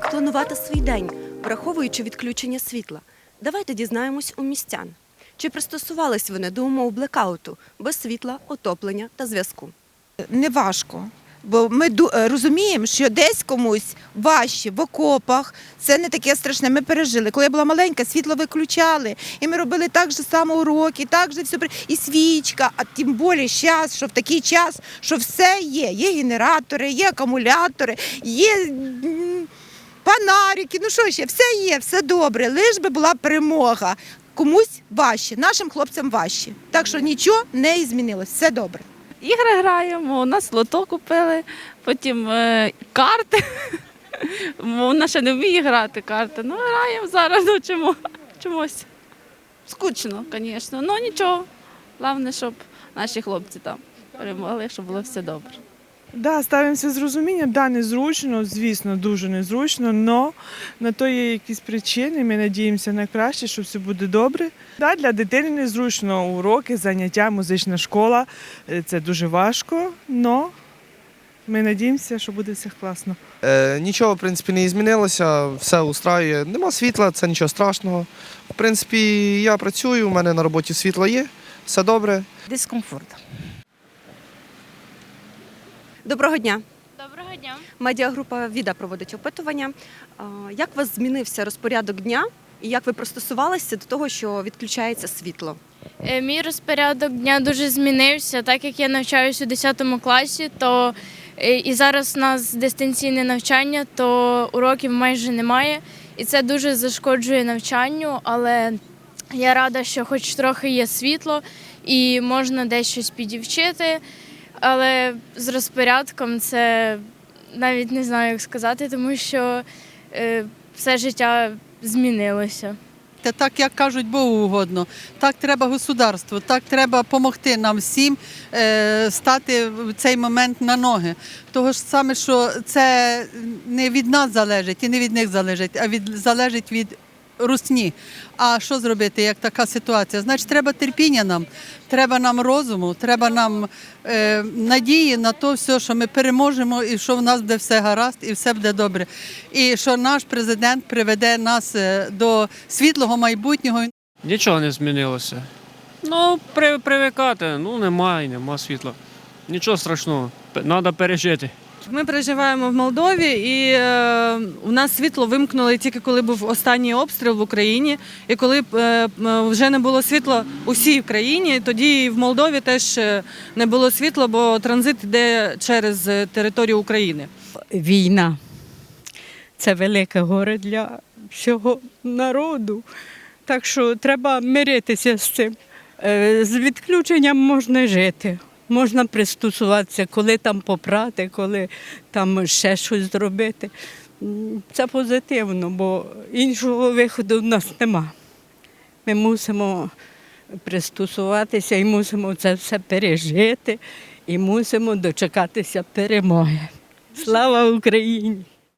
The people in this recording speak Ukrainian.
Як планувати свій день, враховуючи відключення світла? Давайте дізнаємось у містян. Чи пристосувались вони до умов блекауту без світла, отоплення та зв'язку? не важко. Бо ми е, розуміємо, що десь комусь важче в окопах. Це не таке страшне. Ми пережили. Коли я була маленька, світло виключали. І ми робили так же само уроки, так же все і свічка. А тим більше зараз, що в такий час, що все є. Є генератори, є акумулятори, є фонарики. Ну що ще, все є, все добре. Лиш би була перемога. Комусь важче, нашим хлопцям важче. Так що нічого не змінилось, все добре. Ігри граємо, у нас лото купили, потім е, карти. Вона ще не вміє грати карти. Ну, граємо зараз, ну чому? чомусь. Скучно, звісно. Ну нічого. Головне, щоб наші хлопці там перемогли, щоб було все добре. Да, ставимося з розумінням. Да, незручно, звісно, дуже незручно, але на то є якісь причини. Ми надіємося на краще, що все буде добре. Да, для дитини незручно уроки, заняття, музична школа. Е, Це дуже важко, але ми надіємося, що буде все класно. Е, нічого, в принципі, не змінилося, все устраює. Нема світла, це нічого страшного. В принципі, я працюю, у мене на роботі світло є, все добре. дискомфорт. Доброго дня! Доброго дня. Медіагрупа Віда проводить опитування. Як у вас змінився розпорядок дня і як ви пристосувалися до того, що відключається світло? Е, Мій розпорядок дня дуже змінився, так як я навчаюся у 10 класі, то е, і зараз у нас дистанційне навчання, то уроків майже немає. І це дуже зашкоджує навчанню, але я рада, що хоч трохи є світло і можна десь щось підівчити. Але з розпорядком це навіть не знаю, як сказати, тому що е, все життя змінилося. Та так, як кажуть, Богу угодно. Так треба государству, так треба допомогти нам всім е, стати в цей момент на ноги. Того ж саме, що це не від нас залежить і не від них залежить, а від залежить від русні. А що зробити, як така ситуація? Значить, треба терпіння нам, треба нам розуму, треба нам е, надії на то все, що ми переможемо і що в нас буде все гаразд і все буде добре. І що наш президент приведе нас е, до світлого майбутнього. Нічого не змінилося. Ну, при, привикати, ну немає, нема світла. Нічого страшного, треба пережити. Ми проживаємо в Молдові, і е, у нас світло вимкнули тільки коли був останній обстріл в Україні. І коли е, вже не було світла усій країні, тоді і в Молдові теж е, не було світла, бо транзит йде через е, територію України. війна. Це велике горе для всього народу. Так що треба миритися з цим. З відключенням можна жити, можна пристосуватися, коли там попрати, коли там ще щось зробити. Це позитивно, бо іншого виходу в нас нема. Ми мусимо пристосуватися і мусимо це все пережити, і мусимо дочекатися перемоги. Слава Україні!